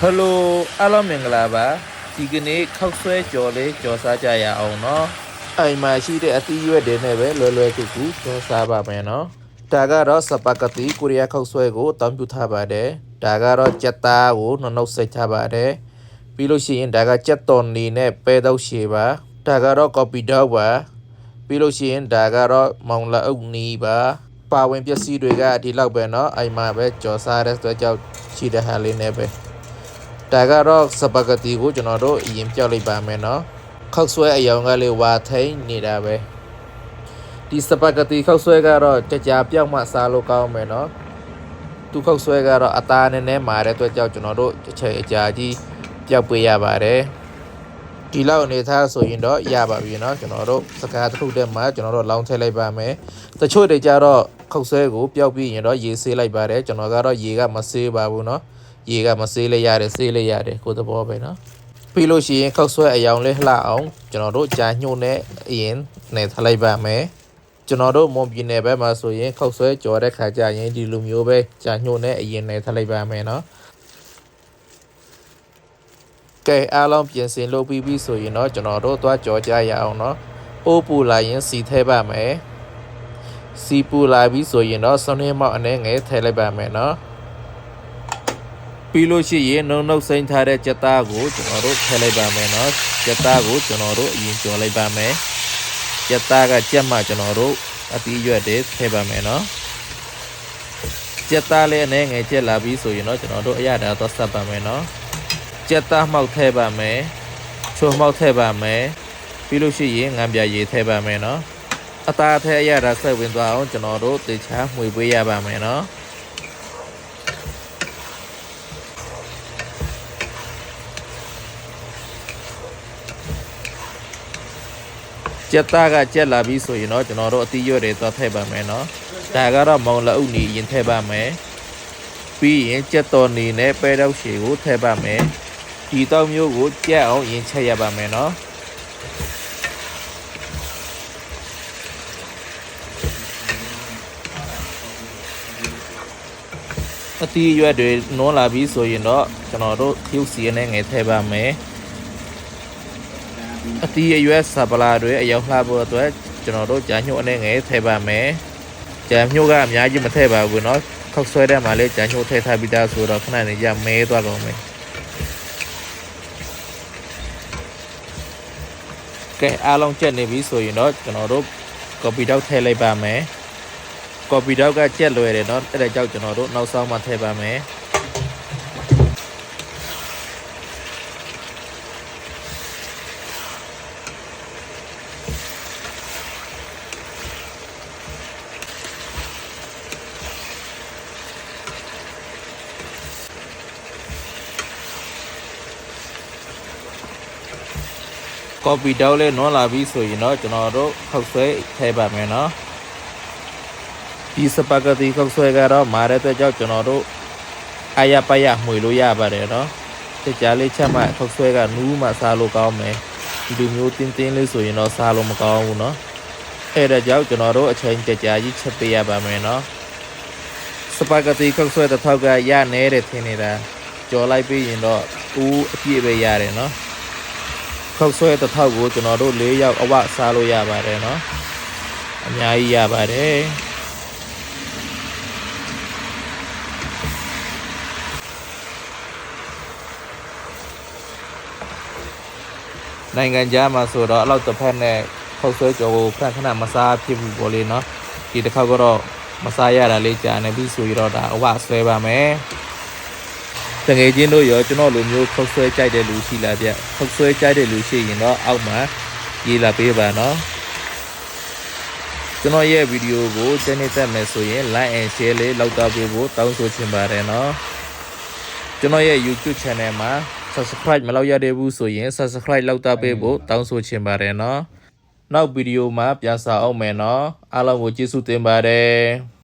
ဟယ်လိုအားလုံးမင်္ဂလာပါဒီကနေ့ခောက်ဆွဲကြော်လေးကြော်စားကြရအောင်เนาะအိမ်မှာရှိတဲ့အသီးရွက်တွေနဲ့ပဲလွယ်လွယ်ကူကူကြော်စားပါမယ်เนาะဒါကတော့စပါဂက်တီကိုရီးယားခောက်ဆွဲကိုအသုံးပြုထားပါတယ်ဒါကတော့ကြက်သားကိုနှုတ်နှုတ်ဆက်ထားပါတယ်ပြီးလို့ရှိရင်ဒါကကြက်တော်နေနဲ့ပဲတော့ရှည်ပါဒါကတော့ကော်ပီတော့ပါပြီးလို့ရှိရင်ဒါကတော့မောင်လာအုပ်နီပါပါဝင်ပစ္စည်းတွေကဒီလောက်ပဲเนาะအိမ်မှာပဲကြော်စားတဲ့အတွက်ကြောင့်ရှိတဲ့ဟာလေးနဲ့ပဲ ဒါကတော့စပဂတီကိုကျွန်တော်တို့အရင်ပြောက်လိုက်ပါမယ်နော်ခောက်ဆွဲအယောင်ကလေးဝါထိန်နေတာပဲဒီစပဂတီခောက်ဆွဲကတော့ကြကြပြောက်မှစားလို့ကောင်းမယ်နော်သူခောက်ဆွဲကတော့အသားနည်းနည်းမာတဲ့အတွက်ကြောင့်ကျွန်တော်တို့အချိန်အကြာကြီးပြောက်ပေးရပါတယ်ဒီလောက်အနေထားဆိုရင်တော့ရပါပြီเนาะကျွန်တော်တို့စကားတစ်ခုတည်းမှာကျွန်တော်တို့လောင်းထည့်လိုက်ပါမယ်တချို့တွေကြတော့ခောက်ဆွဲကိုပျောက်ပြီးရင်တော့ရေဆေးလိုက်ပါတယ်ကျွန်တော်ကတော့ရေကမဆေးပါဘူးเนาะ ရေကမဆေးလေးရတယ်ဆေးလေးရတယ်ကိုယ်သဘောပဲเนาะပြီးလို့ရှိရင်ခောက်ဆွဲအယောင်လေးလှအောင်ကျွန်တော်တို့ကြာညှို့နဲ့အရင်နေထလိုက်ပါမယ်ကျွန်တော်တို့မွန်ပြည်နယ်ဘက်မှာဆိုရင်ခောက်ဆွဲကြော်တဲ့ခါကျရင်ဒီလိုမျိုးပဲကြာညှို့နဲ့အရင်နေထလိုက်ပါမယ်เนาะကဲအားလုံးပြင်ဆင်လုပ်ပြီးပြီဆိုရင်တော့ကျွန်တော်တို့သွားကြော်ကြရအောင်เนาะအိုးပူလာရင်စီထဲပါမယ်စီပူလာပြီဆိုရင်တော့စုံနေမောက်အနေငယ်ထဲလိုက်ပါမယ်เนาะ ပြီးလို့ရှိရင်နှုံနှုတ်စိမ့်ထားတဲ့ကြက်သားကိုကျွန်တော်တို့ထည့်လိုက်ပါမယ်နော်ကြက်သားကိုကျွန်တော်တို့အရင်ကြော်လိုက်ပါမယ်ကြက်သားကကြက်မှကျွန်တော်တို့အတီးရွက်တွေထည့်ပါမယ်နော်ကြက်သားလေးအနေငယ်ကြက်လာပြီးဆိုရင်တော့ကျွန်တော်တို့အရသာတော့ဆက်ပါမယ်နော်ကြက်သားမှောက်ထည့်ပါမယ်ချိုမှောက်ထည့်ပါမယ်ပြီးလို့ရှိရင်ငံပြရေထည့်ပါမယ်နော်အသားထဲအရသာဆက်ဝင်သွားအောင်ကျွန်တော်တို့တေချာမှွေပေးရပါမယ်နော် ကြက်သားကကြက်လာပြီဆိုရင်တော့ကျွန်တော်တို့အသီးရွက်တွေသွားထည့်ပါမယ်နော်ဒါကတော့မောင်လက်အုပ်နီရင်ထည့်ပါမယ်ပြီးရင်ကြက်တော်နေနဲ့ပဲတော့ရှည်ကိုထည့်ပါမယ်ဒီတော့မျိုးကိုကြက်အောင်ရင်ချက်ရပါမယ်နော်အသီးရွက်တွေနွန်းလာပြီဆိုရင်တော့ကျွန်တော်တို့ရုပ်စီနဲ့ငယ်ထည့်ပါမယ် အတီးအရွက်ဆပ်ပလာတွေအရောက်လှဖို့အတွက်ကျွန်တော်တို့ကြာညှို့အနေငယ်ထည့်ပါမယ်။ကြာညှို့ကအများကြီးမထည့်ပါဘူးเนาะ။ခောက်ဆွဲတဲ့မှာလေကြာညှို့ထည့်ထားပြီးသားဆိုတော့ခဏနေကြမဲသွားကုန်မယ်။ကဲအားလုံးချက်နေပြီဆိုရင်တော့ကျွန်တော်တို့ copy တောက်ထည့်လိုက်ပါမယ်။ copy တောက်ကကြက်လွယ်တယ်เนาะအဲ့ဒါကြောင့်ကျွန်တော်တို့နောက်ဆုံးမှထည့်ပါမယ်။ ကော်ပီတောက်လေးနွန်လာပြီဆိုရင်တော့ကျွန်တော်တို့ခောက်ဆွဲထည့်ပါမယ်နော်ဒီစပါဂက်တီခောက်ဆွဲကတော့မာတဲ့အတွက်ကြောင့်ကျွန်တော်တို့အာရပါရမှွေလို့ရပါတယ်နော်တကြားလေးချက်မှခောက်ဆွဲကနူးမှစားလို့ကောင်းမယ်ဒီလိုမျိုးတင်းတင်းလေးဆိုရင်တော့စားလို့မကောင်းဘူးနော်အဲ့ဒါကြောင့်ကျွန်တော်တို့အချိန်ကြကြာကြီးချက်ပေးရပါမယ်နော်စပါဂက်တီခောက်ဆွဲတစ်ထောက်ကရနေတဲ့ထင်နေတာကြော်လိုက်ပြီးရင်တော့ဦးအပြည့်ပဲရတယ်နော် ခောက်ဆွဲတစ်ထောက်ကိုကျွန်တော်တို့၄ယောက်အဝစားလို့ရပါတယ်เนาะအများကြီးရပါတယ်နိုင်ငံခြားမှာဆိုတော့အလောက်တစ်ဖက်နဲ့ခောက်ဆွဲကြော်ကိုခဏခဏမစားဖြစ်ဘူးပေါ့လေเนาะဒီတစ်ခေါက်ကတော့မစားရတာလေးကြာနေပြီဆိုရတော့ဒါအဝဆွဲပါမယ် တငယ်ချင်းတို့ရောကျွန်တော်လိုမျိုးခောက်ဆွဲကြိုက်တဲ့လူရှိလားဗျခောက်ဆွဲကြိုက်တဲ့လူရှိရင်တော့အောက်မှာရေးလာပေးပါနော်ကျွန်တော်ရဲ့ဗီဒီယိုကိုကျနေတတ်မယ်ဆိုရင် like and share လေးလောက်တော့ပေးဖို့တောင်းဆိုချင်ပါတယ်နော်ကျွန်တော်ရဲ့ YouTube channel မှာ subscribe မလုပ်ရသေးဘူးဆိုရင် subscribe လောက်တော့ပေးဖို့တောင်းဆိုချင်ပါတယ်နော်နောက်ဗီဒီယိုမှာပြန်စာအောင်မယ်နော်အားလုံးကိုကျေးဇူးတင်ပါတယ်